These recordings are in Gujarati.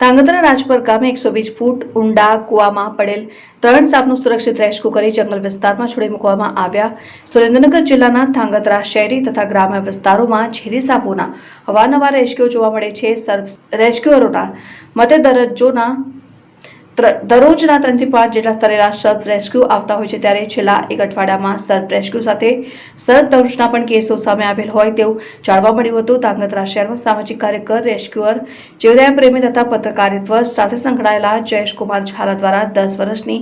ધાંગધ્રા રાજપર ગામે એકસો વીસ ફૂટ ઊંડા કૂવામાં પડેલ ત્રણ સાપનું સુરક્ષિત રેસ્ક્યુ કરી જંગલ વિસ્તારમાં છોડી મૂકવામાં આવ્યા. સુરેન્દ્રનગર જિલ્લાના ધાંગધ્રા શહેરી તથા ગ્રામ્ય વિસ્તારોમાં ઝેરી સાપોના અવારનવાર રેસ્ક્યુ જોવા મળે છે. રેસ્ક્યુઅરોના મતે દરજ્જોના દરરોજના ત્રણથી પાંચ જેટલા સરેરાશ સર્ફ રેસ્ક્યુ આવતા હોય છે ત્યારે છેલ્લા એક અઠવાડિયામાં સર્ફ રેસ્ક્યુ સાથે સર્ફ દંશના પણ કેસો સામે આવેલ હોય તેવું જાણવા મળ્યું હતું. ધાંગધ્રા શહેરમાં સામાજિક કાર્યકર, રેસ્ક્યુઅર, જીવદયા પ્રેમી તથા પત્રકારિત્વ સાથે સંકળાયેલા જયેશકુમાર ઝાલા દ્વારા દસ વર્ષની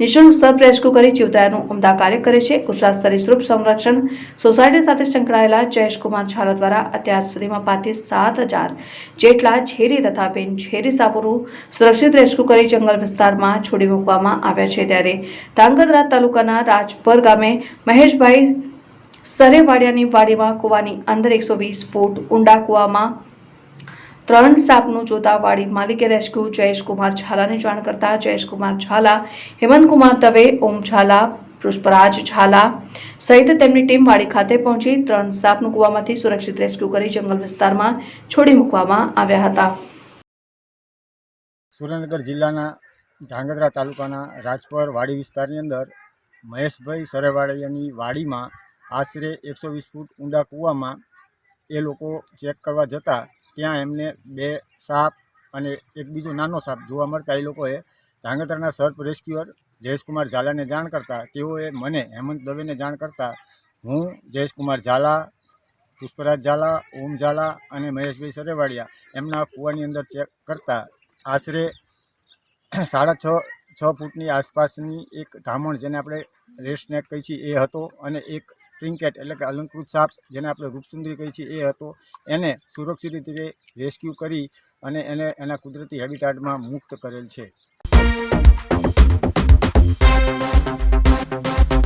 નિઃશુલ્ક સર્ફ રેસ્ક્યુ કરી જીવદયાનું ઉમદા કાર્ય કરે છે. ગુજરાત સરીસૃપ સંરક્ષણ સોસાયટી સાથે સંકળાયેલા જયેશકુમાર ઝાલા દ્વારા અત્યાર સુધીમાં પાંચથી સાત હજાર જેટલા ઝેરી તથા બિન ઝેરી સાપોનું સુરક્ષિત રેસ્ક્યુ કરી જંગલ વિસ્તારમાં છોડી મૂકવામાં આવ્યા છે ત્યારે ધ્રાંગધ્રા તાલુકાના રાજપર ગામે મહેશભાઈ સરેવાડિયાની વાડીમાં કૂવાની અંદર એકસો વીસ ફૂટ ઊંડા કૂવામાં ત્રણ સાપનું જોતા વાડી માલિકે રેસ્ક્યુ જયેશકુમાર ઝાલાને જાણ કરતા જયેશકુમાર ઝાલા, હેમંતકુમાર દવે, ઓમ ઝાલા, પુષ્પરાજ ઝાલા સહિત તેમની ટીમ વાડી ખાતે પહોંચી ત્રણ સાપનું કૂવામાંથી સુરક્ષિત રેસ્ક્યુ કરી જંગલ વિસ્તારમાં છોડી મૂકવામાં આવ્યા હતા. સુરેન્દ્રનગર જિલ્લાના ધાંગધ્રા તાલુકાના રાજપર વાડી વિસ્તારની અંદર મહેશભાઈ સરેવાડિયાની વાડીમાં આશરે એકસો વીસ ફૂટ ઊંડા કૂવામાં એ લોકો ચેક કરવા જતા ત્યાં એમને બે સાપ અને એક બીજો નાનો સાપ જોવા મળતા એ લોકોએ ધ્રાંગધ્રાના સર્પ રેસ્ક્યુઅર જયેશકુમાર ઝાલાને જાણ કરતા તેઓએ મને હેમંત દવેને જાણ કરતા હું જયેશકુમાર ઝાલા, પુષ્પરાજ ઝાલા, ઓમ ઝાલા અને મહેશભાઈ સરેવાડિયા એમના કૂવાની અંદર ચેક કરતા આશરે સાડા છ છ ફૂટની આસપાસની એક ધામણ જેને આપણે રેસ્ટનેક કહીએ છીએ, એ હતો. અને એક ટ્રિન્કેટ એટલે કે અલંકૃત સાપ જેને આપણે રૂપસુંદરી કહીએ છીએ, એ હતો. એને સુરક્ષિત રીતે રેસ્ક્યુ કરી અને એને એના કુદરતી હેબિટાટમાં મુક્ત કરેલ છે.